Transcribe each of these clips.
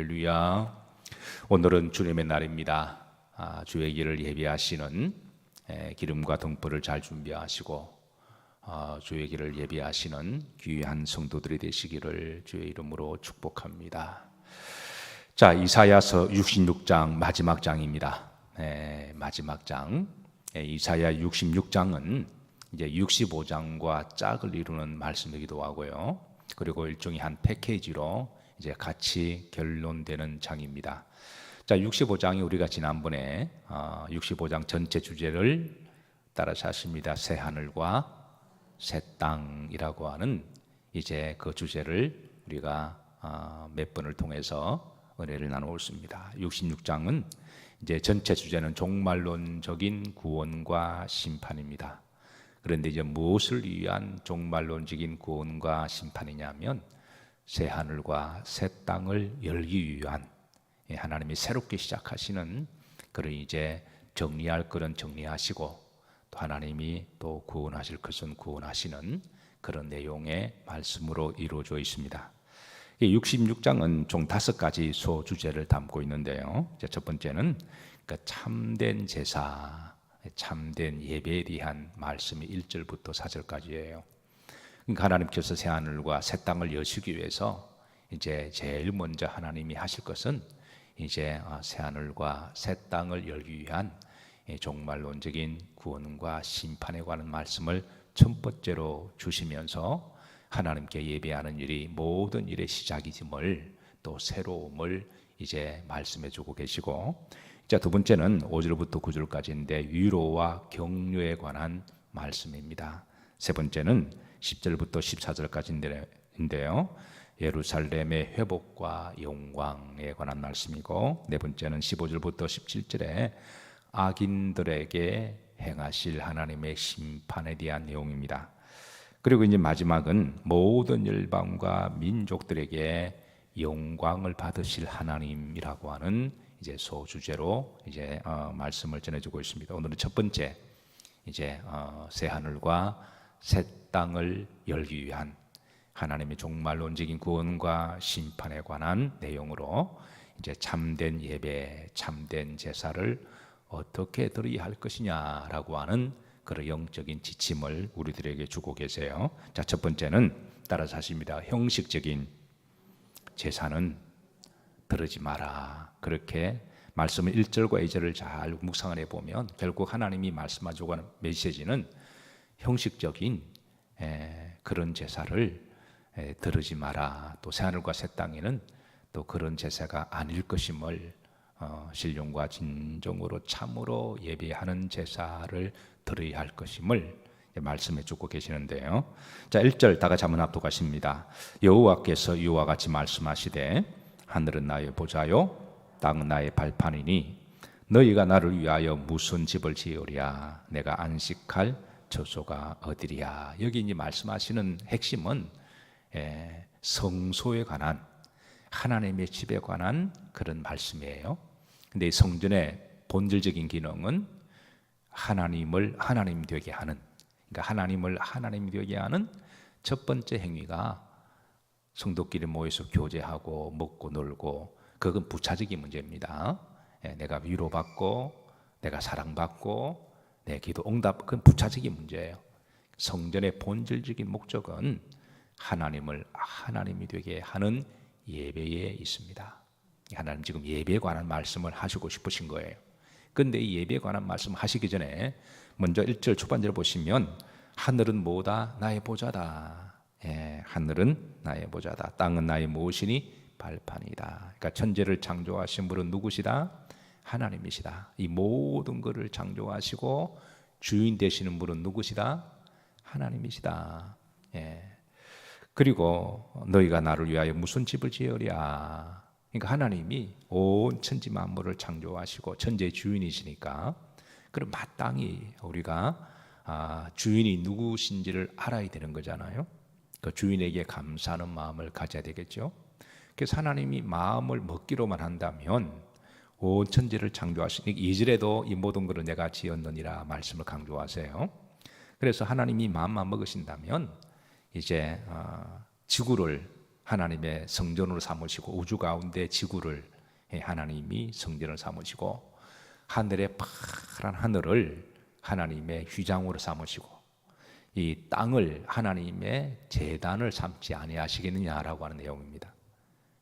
할렐루야. 오늘은 주님의 날입니다. 아, 주의 길을 예비하시는 에, 기름과 등불을 잘 준비하시고 아, 주의 길을 예비하시는 귀한 성도들이 되시기를 주의 이름으로 축복합니다. 자, 이사야서 66장 마지막 장입니다. 에, 마지막 장. 에, 이사야 66장은 이제 65장과 짝을 이루는 말씀이기도 하고요. 그리고 일종의 한 패키지로 이제 같이 결론되는 장입니다. 자, 65장이 우리가 지난번에 65장 어, 전체 주제를 따라서 하십니다. 새 하늘과 새 땅이라고 하는 이제 그 주제를 우리가 어, 몇 번을 통해서 은혜를 나누고 있습니다. 66장은 이제 전체 주제는 종말론적인 구원과 심판입니다. 그런데 이제 무엇을 위한 종말론적인 구원과 심판이냐면 새 하늘과 새 땅을 열기 위한 예, 하나님이 새롭게 시작하시는 그런 이제 정리할 것은 정리하시고 또 하나님이 또 구원하실 것은 구원하시는 그런 내용의 말씀으로 이루어져 있습니다. 66장은 총 다섯 가지 소주제를 담고 있는데요. 첫 번째는 그 참된 제사, 참된 예배에 대한 말씀이 1절부터 4절까지예요. 그러니까 하나님께서 새 하늘과 새 땅을 여시기 위해서 이제 제일 먼저 하나님이 하실 것은 이제 어, 새 하늘과 새 땅을 열기 위한 종말론적인 구원과 심판에 관한 말씀을 첫 번째로 주시면서 하나님께 예배하는 일이 모든 일의 시작이짐을 또 새로움을 이제 말씀해 주고 계시고 자, 두 번째는 5절부터 9절까지인데 위로와 격려에 관한 말씀입니다. 세 번째는 10절부터 14절까지인데요. 예루살렘의 회복과 영광에 관한 말씀이고 네 번째는 15절부터 17절에 악인들에게 행하실 하나님의 심판에 대한 내용입니다. 그리고 이제 마지막은 모든 열방과 민족들에게 영광을 받으실 하나님이라고 하는 이제 소주제로 이제 어, 말씀을 전해주고 있습니다. 오늘은 첫 번째 이제 어, 새 하늘과 새 땅을 열기 위한 하나님의 종말론적인 구원과 심판에 관한 내용으로 이제 참된 예배, 참된 제사를 어떻게 드려야 할 것이냐라고 하는 그런 영적인 지침을 우리들에게 주고 계세요. 자, 첫 번째는 따라서 하십니다. 형식적인 제사는 들으지 마라. 그렇게 말씀을 1절과 2절을 잘 묵상을 해보면 결국 하나님이 말씀하시고 하는 메시지는 형식적인 에, 그런 제사를 에, 들으지 마라. 또 새하늘과 새 땅에는 또 그런 제사가 아닐 것임을 어, 신령과 진정으로 참으로 예배하는 제사를 들어야 할 것임을 말씀해 주고 계시는데요. 자, 1절 다 같이 한번 합독하십니다. 여호와께서 이와 같이 말씀하시되 하늘은 나의 보좌요 땅은 나의 발판이니 너희가 나를 위하여 무슨 집을 지으랴 내가 안식할 저소가 어디랴 여기 이제 말씀하시는 핵심은 예, 성소에 관한 하나님의 집에 관한 그런 말씀이에요. 근데 성전의 본질적인 기능은 하나님을 하나님 되게 하는 그러니까 하나님을 하나님 되게 하는 첫 번째 행위가 성도끼리 모여서 교제하고 먹고 놀고 그건 부차적인 문제입니다. 예, 내가 위로받고 내가 사랑받고 내 기도 응답 그건 부차적인 문제예요. 성전의 본질적인 목적은 하나님을 하나님이 되게 하는 예배에 있습니다. 하나님 지금 예배에 관한 말씀을 하시고 싶으신 거예요. 근데 이 예배에 관한 말씀 하시기 전에 먼저 1절 초반절 보시면 하늘은 뭐다? 나의 보좌다. 예, 하늘은 나의 보좌다. 땅은 나의 무엇이니? 발판이다. 그러니까 천재를 창조하신 분은 누구시다? 하나님이시다. 이 모든 것을 창조하시고 주인 되시는 분은 누구시다? 하나님이시다. 예. 그리고 너희가 나를 위하여 무슨 집을 지으랴? 그러니까 하나님이 온 천지 만물을 창조하시고 천재 주인이시니까 그럼 마땅히 우리가 아, 주인이 누구신지를 알아야 되는 거잖아요. 그 주인에게 감사하는 마음을 가져야 되겠죠. 그래서 하나님이 마음을 먹기로만 한다면 온 천지를 창조하시니 이절에도 이 모든 것을 내가 지었느니라 말씀을 강조하세요. 그래서 하나님이 마음만 먹으신다면 이제 어, 지구를 하나님의 성전으로 삼으시고 우주 가운데 지구를 하나님이 성전을 삼으시고 하늘의 파란 하늘을 하나님의 휘장으로 삼으시고 이 땅을 하나님의 재단을 삼지 아니하시겠느냐라고 하는 내용입니다.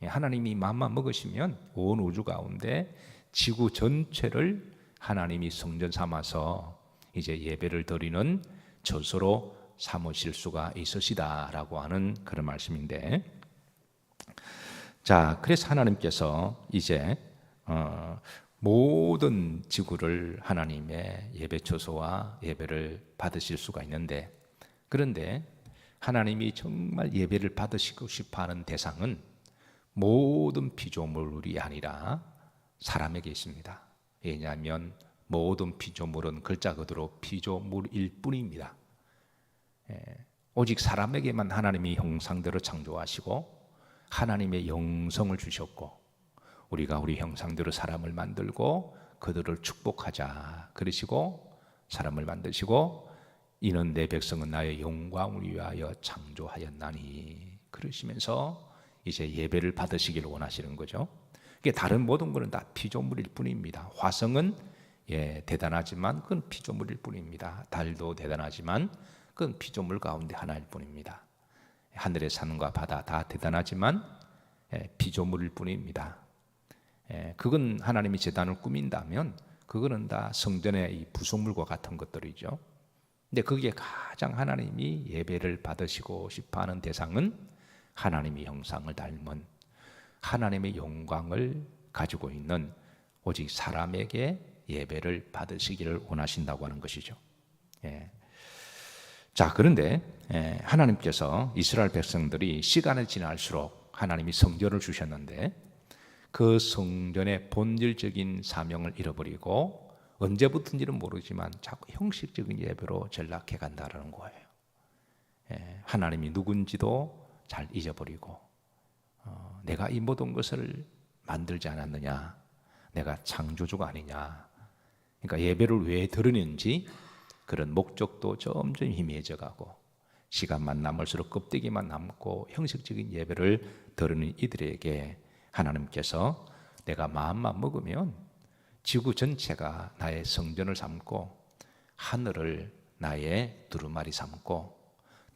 예, 하나님이 맘만 먹으시면 온 우주 가운데 지구 전체를 하나님이 성전 삼아서 이제 예배를 드리는 저소로 삼으실 수가 있으시다라고 하는 그런 말씀인데. 자 그래서 하나님께서 이제 어, 모든 지구를 하나님의 예배 처소와 예배를 받으실 수가 있는데 그런데 하나님이 정말 예배를 받으시고 싶어하는 대상은 모든 피조물이 아니라 사람에게 있습니다. 왜냐하면 모든 피조물은 글자 그대로 피조물일 뿐입니다. 예, 오직 사람에게만 하나님이 형상대로 창조하시고 하나님의 영성을 주셨고 우리가 우리 형상대로 사람을 만들고 그들을 축복하자 그러시고 사람을 만드시고 이는 내 백성은 나의 영광을 위하여 창조하였나니 그러시면서 이제 예배를 받으시기를 원하시는 거죠. 이게 다른 모든 것은 다 피조물일 뿐입니다. 화성은 예, 대단하지만 그건 피조물일 뿐입니다. 달도 대단하지만 그건 피조물 가운데 하나일 뿐입니다. 하늘의 산과 바다 다 대단하지만 예, 피조물일 뿐입니다. 예, 그건 하나님이 재단을 꾸민다면 그거는 다 성전의 이 부속물과 같은 것들이죠. 근데 그게 가장 하나님이 예배를 받으시고 싶어 하는 대상은 하나님의 형상을 닮은 하나님의 영광을 가지고 있는 오직 사람에게 예배를 받으시기를 원하신다고 하는 것이죠. 예. 자, 그런데 예, 하나님께서 이스라엘 백성들이 시간이 지날수록 하나님이 성전을 주셨는데 그 성전의 본질적인 사명을 잃어버리고 언제부터인지는 모르지만 자꾸 형식적인 예배로 전락해 간다는 거예요. 예, 하나님이 누군지도 잘 잊어버리고 어, 내가 이 모든 것을 만들지 않았느냐, 내가 창조주가 아니냐. 그러니까 예배를 왜 드리는지 그런 목적도 점점 희미해져 가고 시간만 남을수록 껍데기만 남고 형식적인 예배를 드리는 이들에게 하나님께서 내가 마음만 먹으면 지구 전체가 나의 성전을 삼고 하늘을 나의 두루마리 삼고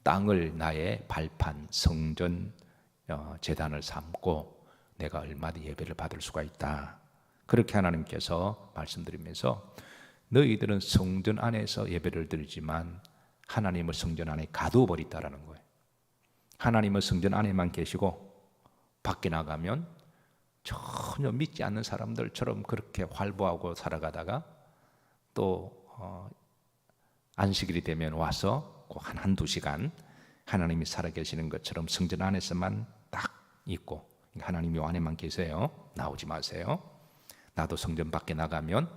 땅을 나의 발판 성전 어, 재단을 삼고 내가 얼마든지 예배를 받을 수가 있다. 그렇게 하나님께서 말씀드리면서 너희들은 성전 안에서 예배를 드리지만 하나님을 성전 안에 가두어 버렸다라는 거예요. 하나님은 성전 안에만 계시고 밖에 나가면 전혀 믿지 않는 사람들처럼 그렇게 활보하고 살아가다가 또 어, 안식일이 되면 와서 한 한두 시간 하나님이 살아계시는 것처럼 성전 안에서만 딱 있고 하나님이 안에만 계세요. 나오지 마세요. 나도 성전 밖에 나가면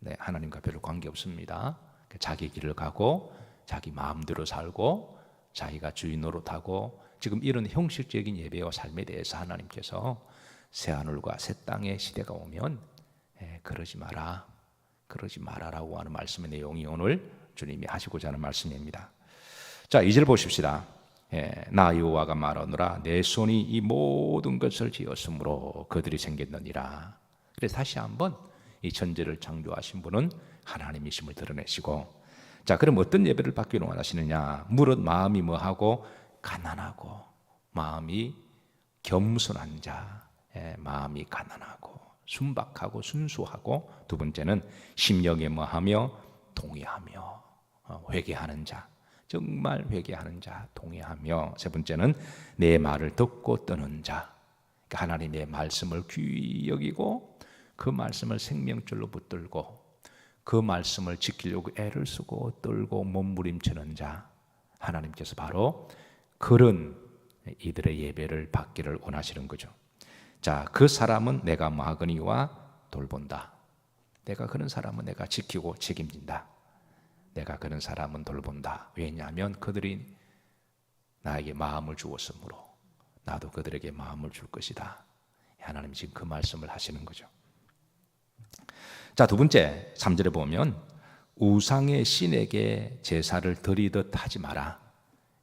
네, 하나님과 별로 관계 없습니다. 자기 길을 가고 자기 마음대로 살고 자기가 주인 노릇하고 지금 이런 형식적인 예배와 삶에 대해서 하나님께서 새 하늘과 새 땅의 시대가 오면 에, 그러지 마라. 그러지 마라라고 하는 말씀의 내용이 오늘 주님이 하시고자 하는 말씀입니다. 자, 이절 보십시다. 예, 나 여호와가 말하노라 내 손이 이 모든 것을 지었으므로 그들이 생겼느니라. 그래서 다시 한번 이 천지를 창조하신 분은 하나님이심을 드러내시고 자, 그럼 어떤 예배를 받기를 원하시느냐? 무릇 마음이 뭐하고 가난하고 마음이 겸손한 자, 예, 마음이 가난하고 순박하고 순수하고 두 번째는 심령에 뭐하며 동의하며 어, 회개하는 자. 정말 회개하는 자, 동의하며 세 번째는 내 말을 듣고 떠는 자. 그러니까 하나님의 말씀을 귀히 여기고 그 말씀을 생명줄로 붙들고 그 말씀을 지키려고 애를 쓰고 떨고 몸부림치는 자. 하나님께서 바로 그런 이들의 예배를 받기를 원하시는 거죠. 자, 그 사람은 내가 마거니와 돌본다. 내가 그런 사람은 내가 지키고 책임진다. 내가 그런 사람은 돌본다. 왜냐하면 그들이 나에게 마음을 주었으므로 나도 그들에게 마음을 줄 것이다. 하나님 지금 그 말씀을 하시는 거죠. 자, 두 번째 3절에 보면 우상의 신에게 제사를 드리듯 하지 마라.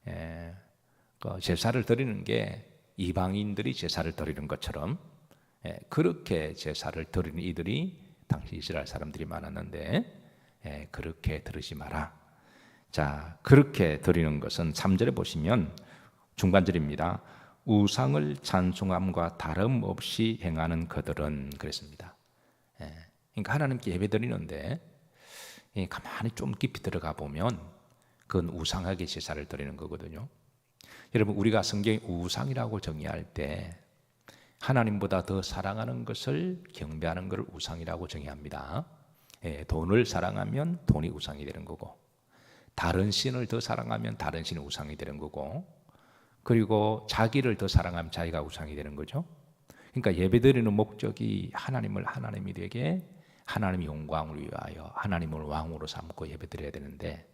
예, 그 제사를 드리는 게 이방인들이 제사를 드리는 것처럼 예, 그렇게 제사를 드리는 이들이 당시 이스라엘 사람들이 많았는데 예, 그렇게 들으지 마라. 자, 그렇게 드리는 것은 3절에 보시면 중간절입니다. 우상을 찬송함과 다름없이 행하는 그들은 그랬습니다. 예, 그러니까 하나님께 예배 드리는데 예, 가만히 좀 깊이 들어가 보면 그건 우상에게 제사를 드리는 거거든요. 여러분 우리가 성경에 우상이라고 정의할 때 하나님보다 더 사랑하는 것을 경배하는 것을 우상이라고 정의합니다. 예, 돈을 사랑하면 돈이 우상이 되는 거고 다른 신을 더 사랑하면 다른 신이 우상이 되는 거고 그리고 자기를 더 사랑하면 자기가 우상이 되는 거죠. 그러니까 예배드리는 목적이 하나님을 하나님이 되게 하나님의 영광을 위하여 하나님을 왕으로 삼고 예배드려야 되는데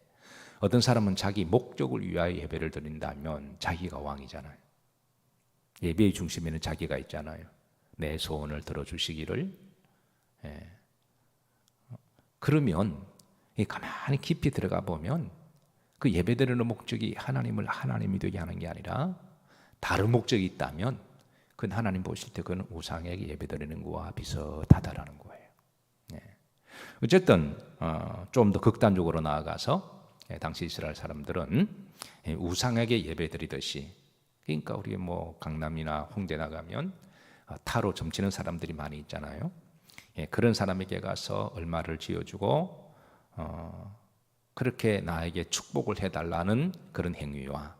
어떤 사람은 자기 목적을 위하여 예배를 드린다면 자기가 왕이잖아요. 예배의 중심에는 자기가 있잖아요. 내 소원을 들어주시기를. 예. 그러면 가만히 깊이 들어가 보면 그 예배드리는 목적이 하나님을 하나님이 되게 하는 게 아니라 다른 목적이 있다면 그건 하나님 보실 때 그건 우상에게 예배드리는 거와 비슷하다라는 거예요. 예. 어쨌든 어, 좀더 극단적으로 나아가서 예, 당시 이스라엘 사람들은 예, 우상에게 예배드리듯이 그러니까 우리 뭐 강남이나 홍대 나가면 어, 타로 점치는 사람들이 많이 있잖아요. 예, 그런 사람에게 가서 얼마를 지어주고 어, 그렇게 나에게 축복을 해달라는 그런 행위와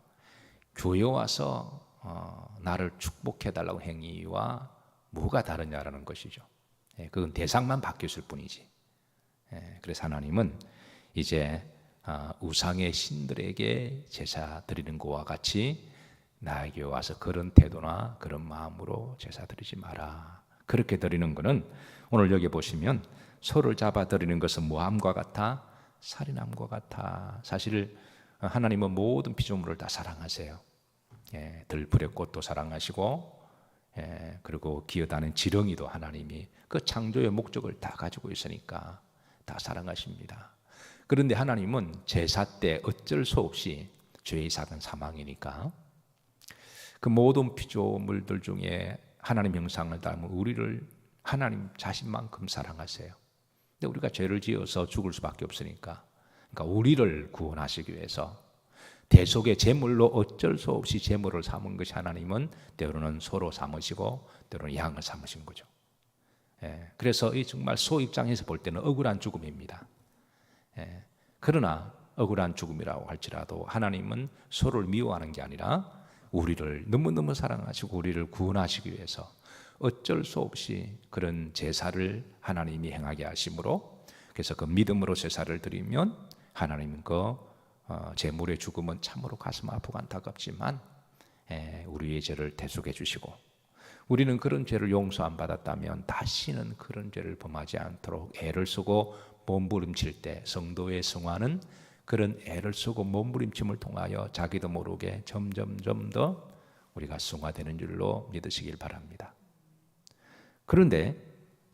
교회 와서 어, 나를 축복해달라고 행위와 뭐가 다르냐라는 것이죠. 예, 그건 대상만 바뀌었을 뿐이지. 예, 그래서 하나님은 이제 아, 우상의 신들에게 제사 드리는 것과 같이 나에게 와서 그런 태도나 그런 마음으로 제사 드리지 마라. 그렇게 드리는 것은 오늘 여기 보시면 소를 잡아 드리는 것은 모함과 같아 살인함과 같아. 사실 하나님은 모든 피조물을 다 사랑하세요. 예, 들불의 꽃도 사랑하시고 예, 그리고 기어다는 지렁이도 하나님이 그 창조의 목적을 다 가지고 있으니까 다 사랑하십니다. 그런데 하나님은 제사 때 어쩔 수 없이 죄의 사은 사망이니까 그 모든 피조물들 중에 하나님 형상을 닮은 우리를 하나님 자신만큼 사랑하세요. 근데 우리가 죄를 지어서 죽을 수밖에 없으니까 그러니까 우리를 구원하시기 위해서 대속의 제물로 어쩔 수 없이 제물을 삼은 것이 하나님은 때로는 소로 삼으시고 때로는 양을 삼으신 거죠. 예, 그래서 이 정말 소 입장에서 볼 때는 억울한 죽음입니다. 예, 그러나 억울한 죽음이라고 할지라도 하나님은 소를 미워하는 게 아니라 우리를 너무너무 사랑하시고 우리를 구원하시기 위해서 어쩔 수 없이 그런 제사를 하나님이 행하게 하심으로 그래서 그 믿음으로 제사를 드리면 하나님 그 어, 제물의 죽음은 참으로 가슴 아프고 안타깝지만 예, 우리의 죄를 대속해 주시고 우리는 그런 죄를 용서 안 받았다면 다시는 그런 죄를 범하지 않도록 애를 쓰고 몸부림칠 때 성도의 성화는 그런 애를 쓰고 몸부림침을 통하여 자기도 모르게 점점점 더 우리가 승화되는 줄로 믿으시길 바랍니다. 그런데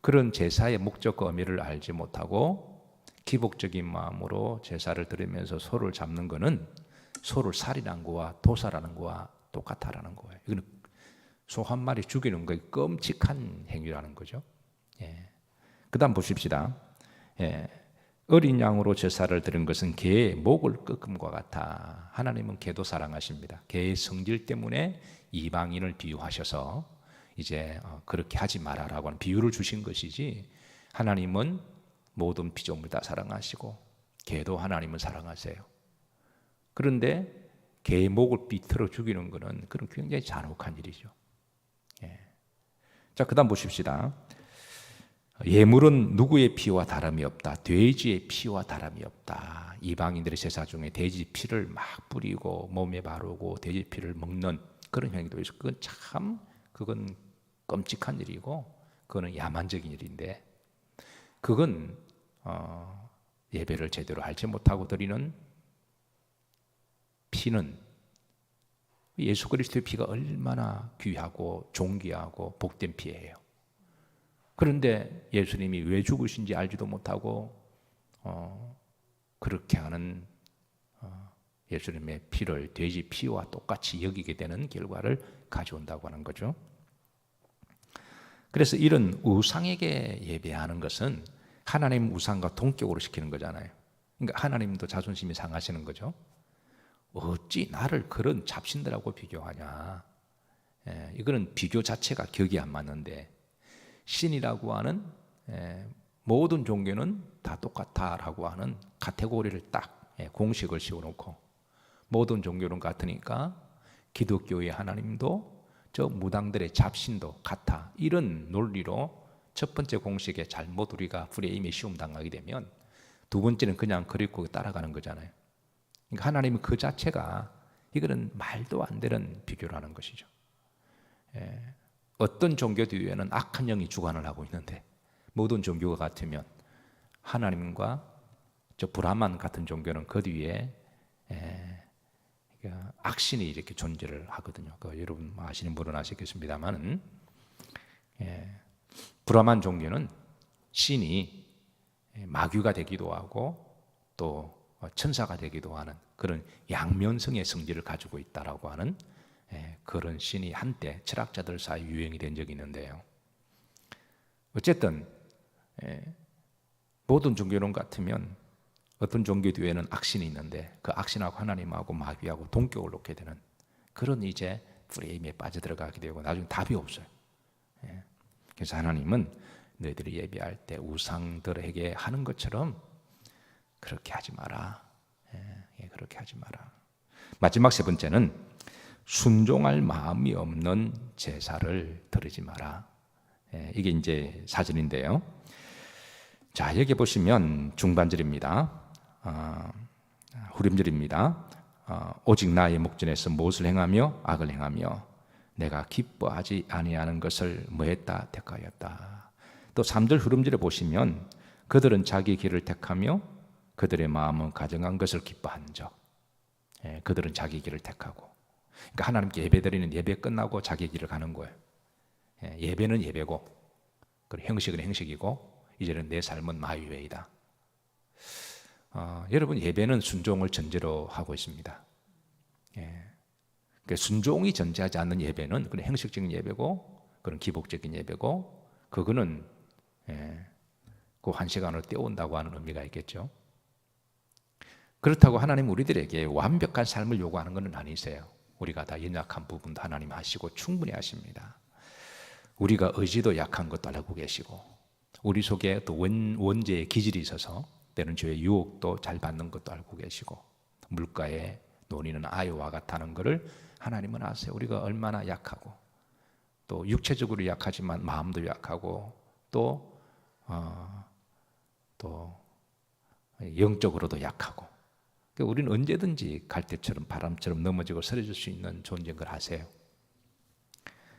그런 제사의 목적과 의미를 알지 못하고 기복적인 마음으로 제사를 드리면서 소를 잡는 것은 소를 살인한 거와 도살하는 거와 똑같다라는 거예요. 이거는 소 한 마리 죽이는 거에 끔찍한 행위라는 거죠. 예. 그다음 보십시다. 예. 어린 양으로 제사를 드린 것은 개의 목을 꺾음과 같아. 하나님은 개도 사랑하십니다. 개의 성질 때문에 이방인을 비유하셔서 이제 어, 그렇게 하지 마라라고 하는 비유를 주신 것이지 하나님은 모든 피조물 다 사랑하시고 개도 하나님은 사랑하세요. 그런데 개의 목을 비틀어 죽이는 것은 그런 굉장히 잔혹한 일이죠. 예. 자, 그다음 보십시다. 예물은 누구의 피와 다름이 없다. 돼지의 피와 다름이 없다. 이방인들의 제사 중에 돼지 피를 막 뿌리고 몸에 바르고 돼지 피를 먹는 그런 행위도 있어. 그건 참 그건 끔찍한 일이고 그거는 야만적인 일인데 그건 어, 예배를 제대로 알지 못하고 드리는 피는 예수 그리스도의 피가 얼마나 귀하고 존귀하고 복된 피예요. 그런데 예수님이 왜 죽으신지 알지도 못하고 어, 그렇게 하는 어, 예수님의 피를 돼지 피와 똑같이 여기게 되는 결과를 가져온다고 하는 거죠. 그래서 이런 우상에게 예배하는 것은 하나님 우상과 동격으로 시키는 거잖아요. 그러니까 하나님도 자존심이 상하시는 거죠. 어찌 나를 그런 잡신들하고 비교하냐. 예, 이거는 비교 자체가 격이 안 맞는데 신이라고 하는 예, 모든 종교는 다 똑같다라고 하는 카테고리를 딱 예, 공식을 씌워놓고 모든 종교는 같으니까 기독교의 하나님도 저 무당들의 잡신도 같아 이런 논리로 첫 번째 공식에 잘못 우리가 프레임에 시험 당하게 되면 두 번째는 그냥 그리고 따라가는 거잖아요. 그러니까 하나님은 그 자체가 이거는 말도 안 되는 비교라는 것이죠. 예, 어떤 종교 뒤에는 악한 영이 주관을 하고 있는데 모든 종교가 같으면 하나님과 저 브라만 같은 종교는 그 뒤에 예, 그러니까 악신이 이렇게 존재를 하거든요. 그 여러분 아시는 분은 아시겠습니다만은 예, 브라만 종교는 신이 마귀가 되기도 하고 또 천사가 되기도 하는 그런 양면성의 성질을 가지고 있다라고 하는 예, 그런 신이 한때 철학자들 사이 유행이 된 적이 있는데요. 어쨌든 예, 모든 종교론 같으면 어떤 종교 뒤에는 악신이 있는데 그 악신하고 하나님하고 마귀하고 동격을 놓게 되는 그런 이제 프레임에 빠져들어가게 되고 나중에 답이 없어요. 예. 그래서 하나님은 너희들이 예배할 때 우상들에게 하는 것처럼 그렇게 하지 마라. 예, 그렇게 하지 마라. 마지막 세 번째는 순종할 마음이 없는 제사를 드리지 마라. 예, 이게 이제 사진인데요. 자 여기 보시면 중반절입니다. 어, 후렴절입니다. 어, 오직 나의 목전에서 무엇을 행하며 악을 행하며 내가 기뻐하지 아니하는 것을 뭐했다 택하였다. 또 3절 후렴절에 보시면 그들은 자기 길을 택하며 그들의 마음은 가정한 것을 기뻐한 적. 예, 그들은 자기 길을 택하고. 그러니까 하나님께 예배드리는 예배 끝나고 자기 길을 가는 거예요. 예, 배는 예배고, 그리고 형식은 형식이고, 이제는 내 삶은 마이웨이다. 어, 여러분 예배는 순종을 전제로 하고 있습니다. 예. 그러니까 순종이 전제하지 않는 예배는 그런 형식적인 예배고 그런 기복적인 예배고 그거는 예, 그한 시간을 때운다고 하는 의미가 있겠죠. 그렇다고 하나님 우리들에게 완벽한 삶을 요구하는 것은 아니세요. 우리가 다 연약한 부분도 하나님 하시고 충분히 하십니다. 우리가 의지도 약한 것도 알고 계시고 우리 속에 또 원, 원죄의 기질이 있어서 때는 죄의 유혹도 잘 받는 것도 알고 계시고 물가에 논이는 아이와 같다는 것을 하나님은 아세요. 우리가 얼마나 약하고 또 육체적으로 약하지만 마음도 약하고 또 어, 또 영적으로도 약하고 그러니까 우리는 언제든지 갈대처럼 바람처럼 넘어지고 쓰러질 수 있는 존재인 걸 아세요.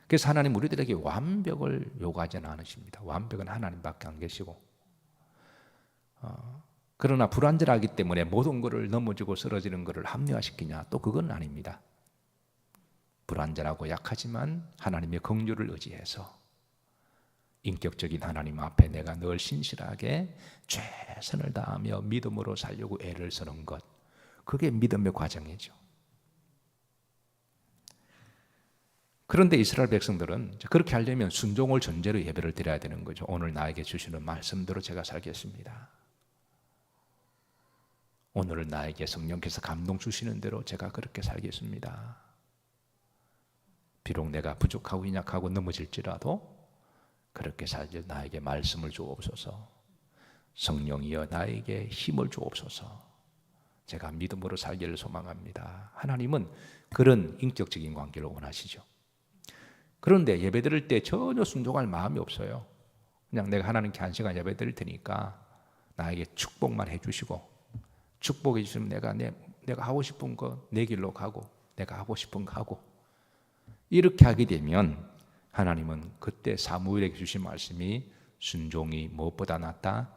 그래서 하나님 우리들에게 완벽을 요구하지는 않으십니다. 완벽은 하나님밖에 안 계시고 어, 그러나 불완전하기 때문에 모든 것을 넘어지고 쓰러지는 것을 합리화시키냐? 또 그건 아닙니다. 불완전하고 약하지만 하나님의 긍휼을 의지해서 인격적인 하나님 앞에 내가 늘 신실하게 최선을 다하며 믿음으로 살려고 애를 쓰는 것. 그게 믿음의 과정이죠. 그런데 이스라엘 백성들은 그렇게 하려면 순종을 전제로 예배를 드려야 되는 거죠. 오늘 나에게 주시는 말씀대로 제가 살겠습니다. 오늘 나에게 성령께서 감동 주시는 대로 제가 그렇게 살겠습니다. 비록 내가 부족하고 인약하고 넘어질지라도 그렇게 살길 나에게 말씀을 주옵소서. 성령이여 나에게 힘을 주옵소서. 제가 믿음으로 살기를 소망합니다. 하나님은 그런 인격적인 관계를 원하시죠. 그런데 예배 드릴 때 전혀 순종할 마음이 없어요. 그냥 내가 하나님께 한 시간 예배 드릴 테니까 나에게 축복만 해주시고 축복해 주시면 내가 내, 내가 하고 싶은 거 내 길로 가고 내가 하고 싶은 거 하고 이렇게 하게 되면 하나님은 그때 사무엘에게 주신 말씀이 순종이 무엇보다 낫다?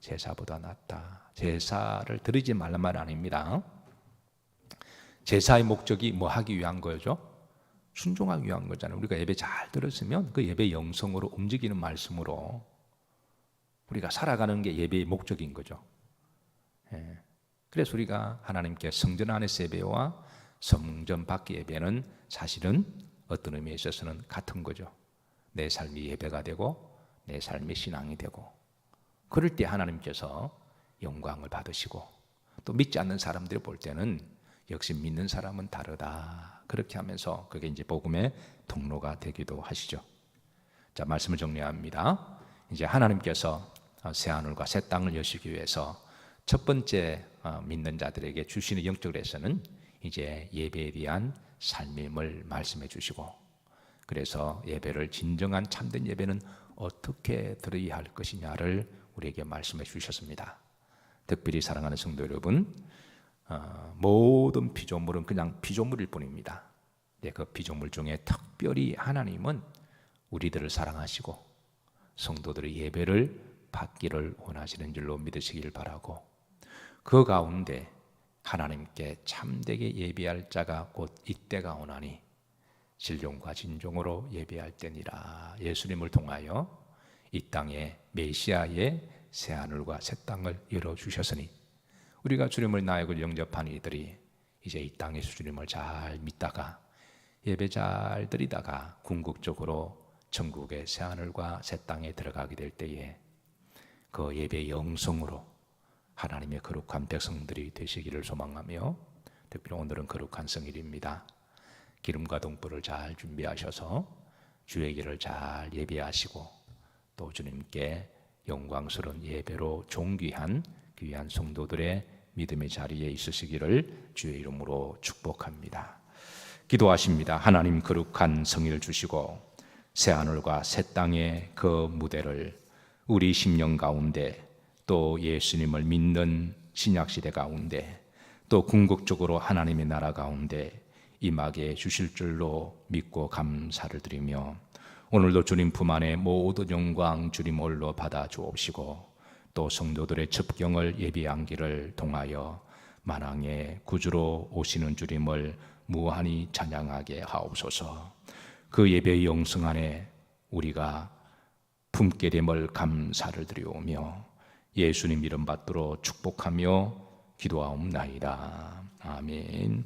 제사보다 낫다. 제사를 드리지 말란 말 아닙니다. 제사의 목적이 뭐 하기 위한 거죠? 순종하기 위한 거잖아요. 우리가 예배 잘 들었으면 그 예배 영성으로 움직이는 말씀으로 우리가 살아가는 게 예배의 목적인 거죠. 예. 그래서 우리가 하나님께 성전 안에서 예배와 성전 밖의 예배는 사실은 어떤 의미에 있어서는 같은 거죠. 내 삶이 예배가 되고 내 삶이 신앙이 되고 그럴 때 하나님께서 영광을 받으시고 또 믿지 않는 사람들이 볼 때는 역시 믿는 사람은 다르다. 그렇게 하면서 그게 이제 복음의 통로가 되기도 하시죠. 자, 말씀을 정리합니다. 이제 하나님께서 새 하늘과 새 땅을 여시기 위해서 첫 번째 어, 믿는 자들에게 주시는 영적 레슨은 이제 예배에 대한 삶임을 말씀해 주시고 그래서 예배를 진정한 참된 예배는 어떻게 드려야 할 것이냐를 우리에게 말씀해 주셨습니다. 특별히 사랑하는 성도 여러분, 어, 모든 피조물은 그냥 피조물일 뿐입니다. 네, 그 피조물 중에 특별히 하나님은 우리들을 사랑하시고 성도들의 예배를 받기를 원하시는 줄로 믿으시길 바라고 그 가운데 하나님께 참되게 예배할 자가 곧 이때가 오나니 신령과 진정으로 예배할 때니라 예수님을 통하여 이 땅에 메시아의 새 하늘과 새 땅을 열어 주셨으니 우리가 주님을 나역을 영접한 이들이 이제 이 땅에서 주님을 잘 믿다가 예배 잘 드리다가 궁극적으로 천국의 새 하늘과 새 땅에 들어가게 될 때에 그 예배 영성으로 하나님의 거룩한 백성들이 되시기를 소망하며 특별히 오늘은 거룩한 성일입니다. 기름과 동불을 잘 준비하셔서 주의 길을 잘 예배하시고 또 주님께 영광스러운 예배로 존귀한 귀한 성도들의 믿음의 자리에 있으시기를 주의 이름으로 축복합니다. 기도하십니다. 하나님 거룩한 성일 주시고 새 하늘과 새 땅의 그 무대를 우리 심령 가운데 또 예수님을 믿는 신약 시대 가운데 또 궁극적으로 하나님의 나라 가운데 임하게 주실 줄로 믿고 감사를 드리며 오늘도 주님 품 안에 모든 영광 주님 홀로 받아 주옵시고 또 성도들의 첩경을 예비한기를 통하여 만왕의 구주로 오시는 주님을 무한히 찬양하게 하옵소서. 그 예배의 영성 안에 우리가 품게 됨을 감사를 드리오며 예수님 이름 받들어 축복하며 기도하옵나이다. 아멘.